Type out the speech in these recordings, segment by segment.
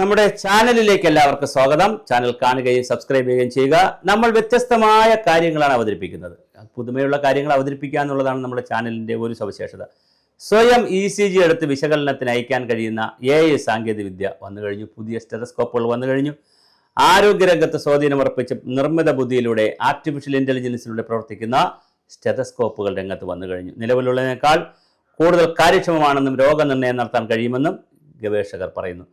നമ്മുടെ ചാനലിലേക്ക് എല്ലാവർക്കും സ്വാഗതം. ചാനൽ കാണുകയും സബ്സ്ക്രൈബ് ചെയ്യുകയും ചെയ്യുക. നമ്മൾ വ്യത്യസ്തമായ കാര്യങ്ങളാണ് അവതരിപ്പിക്കുന്നത്. പുതുമയുള്ള കാര്യങ്ങൾ അവതരിപ്പിക്കുക എന്നുള്ളതാണ് നമ്മുടെ ചാനലിന്റെ ഒരു സവിശേഷത. സ്വയം ഇ സി ജി എടുത്ത് വിശകലനത്തിന് അയക്കാൻ കഴിയുന്ന എ ഐ സാങ്കേതികവിദ്യ വന്നു കഴിഞ്ഞു. പുതിയ സ്റ്റെതസ്കോപ്പുകൾ വന്നു കഴിഞ്ഞു. ആരോഗ്യരംഗത്ത് സ്വാധീനമുറപ്പിച്ച് നിർമ്മിത ബുദ്ധിയിലൂടെ ആർട്ടിഫിഷ്യൽ ഇന്റലിജൻസിലൂടെ പ്രവർത്തിക്കുന്ന സ്റ്റെതസ്കോപ്പുകൾ രംഗത്ത് വന്നു കഴിഞ്ഞു. നിലവിലുള്ളതിനേക്കാൾ കൂടുതൽ കാര്യക്ഷമമാണെന്നും രോഗനിർണയം നടത്താൻ കഴിയുമെന്നും ഗവേഷകർ പറയുന്നു.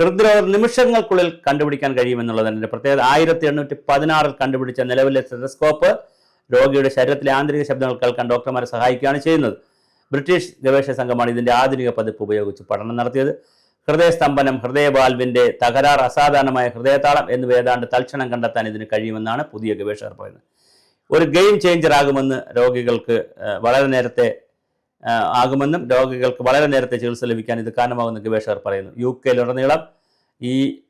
ഹൃദ്രോഗം നിമിഷങ്ങൾക്കുള്ളിൽ കണ്ടുപിടിക്കാൻ കഴിയുമെന്നുള്ളതിന്റെ പ്രത്യേകത. ആയിരത്തി എണ്ണൂറ്റി പതിനാറിൽ കണ്ടുപിടിച്ച നിലവിലെ സ്റ്റെതസ്കോപ്പ് രോഗിയുടെ ശരീരത്തിലെ ആന്തരിക ശബ്ദങ്ങൾ കേൾക്കാൻ ഡോക്ടർമാരെ സഹായിക്കുകയാണ് ചെയ്യുന്നത്. ബ്രിട്ടീഷ് ഗവേഷണ സംഘമാണ് ഇതിന്റെ ആധുനിക പതിപ്പ് ഉപയോഗിച്ച് പഠനം നടത്തിയത്. ഹൃദയസ്തംഭനം ഹൃദയവാൽവിന്റെ തകരാർ അസാധാരണമായ ഹൃദയതാളം എന്നിവ ഏതാണ്ട് തൽക്ഷണം കണ്ടെത്താൻ ഇതിന് കഴിയുമെന്നാണ് പുതിയ ഗവേഷകർ പറയുന്നത്. ഒരു ഗെയിം ചേഞ്ചർ ആകുമെന്ന് രോഗികൾക്ക് വളരെ നേരത്തെ ആകുമെന്നും രോഗികൾക്ക് വളരെ നേരത്തെ ചികിത്സ ലഭിക്കാൻ ഇത് കാരണമാകുമെന്ന് ഗവേഷകർ പറയുന്നു. യു കെയിലുടനീളം ഈ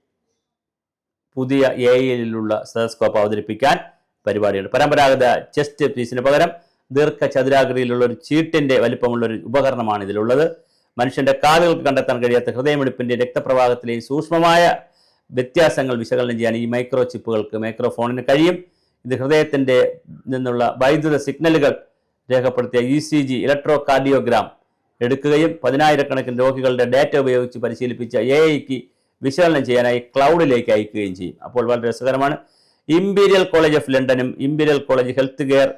പുതിയ എ ഐയിലുള്ള സ്റ്റെസ്കോപ്പ് അവതരിപ്പിക്കാൻ പരിപാടിയുണ്ട്. പരമ്പരാഗത ചെസ്റ്റ് പീസിന് പകരം ദീർഘചതുരാകൃതിയിലുള്ള ഒരു ചീട്ടിന്റെ വലിപ്പമുള്ള ഒരു ഉപകരണമാണ് ഇതിലുള്ളത്. മനുഷ്യന്റെ കാലുകൾക്ക് കണ്ടെത്താൻ കഴിയാത്ത ഹൃദയമിടിപ്പിന്റെ രക്തപ്രവാഹത്തിലെ സൂക്ഷ്മമായ വ്യത്യാസങ്ങൾ വിശകലനം ചെയ്യാൻ ഈ മൈക്രോ ചിപ്പുകൾക്ക് മൈക്രോഫോണിന് കഴിയും. ഇത് ഹൃദയത്തിന്റെ നിന്നുള്ള വൈദ്യുത സിഗ്നലുകൾ രേഖപ്പെടുത്തിയ E C G electrocardiogram എടുക്കുകയും പതിനായിരക്കണക്കിന് രോഗികളുടെ ഡാറ്റ ഉപയോഗിച്ച് പരിശീലിപ്പിച്ച എ ഐക്ക് വിശകലനം ചെയ്യാനായി ക്ലൗഡിലേക്ക് അയക്കുകയും ചെയ്യും. അപ്പോൾ വളരെ രസകരമാണ്. Imperial College of ലണ്ടനും Imperial College healthcare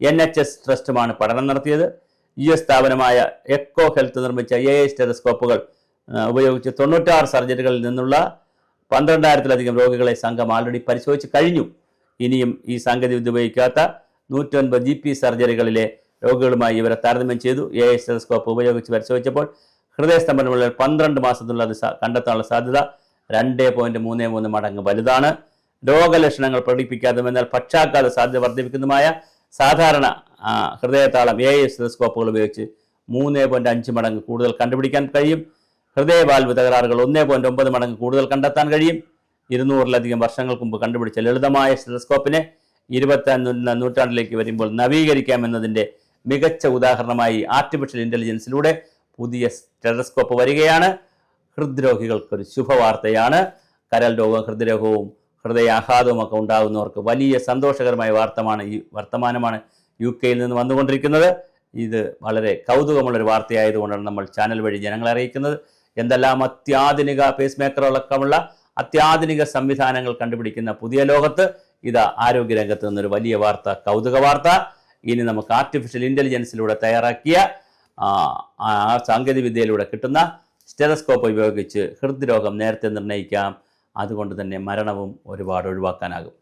N H S ട്രസ്റ്റുമാണ് പഠനം നടത്തിയത്. യു എസ് സ്ഥാപനമായ എക്കോ ഹെൽത്ത് നിർമ്മിച്ച എ ഐ സ്റ്റെതസ്കോപ്പുകൾ ഉപയോഗിച്ച് തൊണ്ണൂറ്റാറ് സർജറികളിൽ നിന്നുള്ള പന്ത്രണ്ടായിരത്തിലധികം രോഗികളെ സംഘം ആൾറെഡി പരിശോധിച്ച് കഴിഞ്ഞു. ഇനിയും ഈ സാങ്കേതികവിദ്യ ഉപയോഗിക്കാത്ത നൂറ്റൊൻപത് ജി പി സർജറികളിലെ രോഗികളുമായി ഇവരെ താരതമ്യം ചെയ്തു. എ ഐ ടെലസ്കോപ്പ് ഉപയോഗിച്ച് പരിശോധിച്ചപ്പോൾ ഹൃദയസ്തംഭനമുള്ള പന്ത്രണ്ട് മാസത്തിനുള്ള അത് കണ്ടെത്താനുള്ള സാധ്യത രണ്ട് പോയിന്റ് മൂന്ന് മൂന്ന് മടങ്ങ് വലുതാണ്. രോഗലക്ഷണങ്ങൾ പ്രകടിപ്പിക്കാതും എന്നാൽ പക്ഷാഘാത സാധ്യത വർദ്ധിപ്പിക്കുന്നതുമായ സാധാരണ ഹൃദയതാളം എ ഐ ടെലസ്കോപ്പുകൾ ഉപയോഗിച്ച് മൂന്ന് പോയിന്റ് അഞ്ച് മടങ്ങ് കൂടുതൽ കണ്ടുപിടിക്കാൻ കഴിയും. ഹൃദയവാൽവ് തകരാറുകൾ ഒന്ന് പോയിന്റ് ഒമ്പത് മടങ്ങ് കൂടുതൽ കണ്ടെത്താൻ കഴിയും. ഇരുന്നൂറിലധികം വർഷങ്ങൾക്ക് മുമ്പ് കണ്ടുപിടിച്ച ലളിതമായ സ്റ്റെതസ്കോപ്പിനെ ഇരുപത്തി നൂറ്റാണ്ടിലേക്ക് വരുമ്പോൾ നവീകരിക്കാമെന്നതിന്റെ മികച്ച ഉദാഹരണമായി ആർട്ടിഫിഷ്യൽ ഇന്റലിജൻസിലൂടെ പുതിയ ടെലസ്കോപ്പ് വരികയാണ്. ഹൃദ്രോഗികൾക്കൊരു ശുഭവാർത്തയാണ്. കരൽ രോഗവും ഹൃദ്രോഗവും ഹൃദയാഘാതവും ഒക്കെ ഉണ്ടാകുന്നവർക്ക് വലിയ സന്തോഷകരമായ വാർത്തമാണ് ഈ വർത്തമാനമാണ് യു കെയിൽ നിന്ന് വന്നുകൊണ്ടിരിക്കുന്നത്. ഇത് വളരെ കൗതുകമുള്ളൊരു വാർത്തയായതുകൊണ്ടാണ് നമ്മൾ ചാനൽ വഴി ജനങ്ങളെ അറിയിക്കുന്നത്. എന്തെല്ലാം അത്യാധുനിക പേസ് മേക്കറുകളൊക്കെയുള്ള അത്യാധുനിക സംവിധാനങ്ങൾ കണ്ടുപിടിക്കുന്ന പുതിയ ലോകത്ത് ഇത് ആരോഗ്യരംഗത്ത് നിന്നൊരു വലിയ വാർത്ത കൗതുക വാർത്ത. ഇനി നമുക്ക് ആർട്ടിഫിഷ്യൽ ഇന്റലിജൻസിലൂടെ തയ്യാറാക്കിയ ആ, ആ സാങ്കേതിക വിദ്യയിലൂടെ കിട്ടുന്ന സ്റ്റെതസ്കോപ്പ് ഉപയോഗിച്ച് ഹൃദ്രോഗം നേരത്തെ നിർണയിക്കാം. അതുകൊണ്ട് തന്നെ മരണവും ഒരുപാട് ഒഴിവാക്കാനാകും.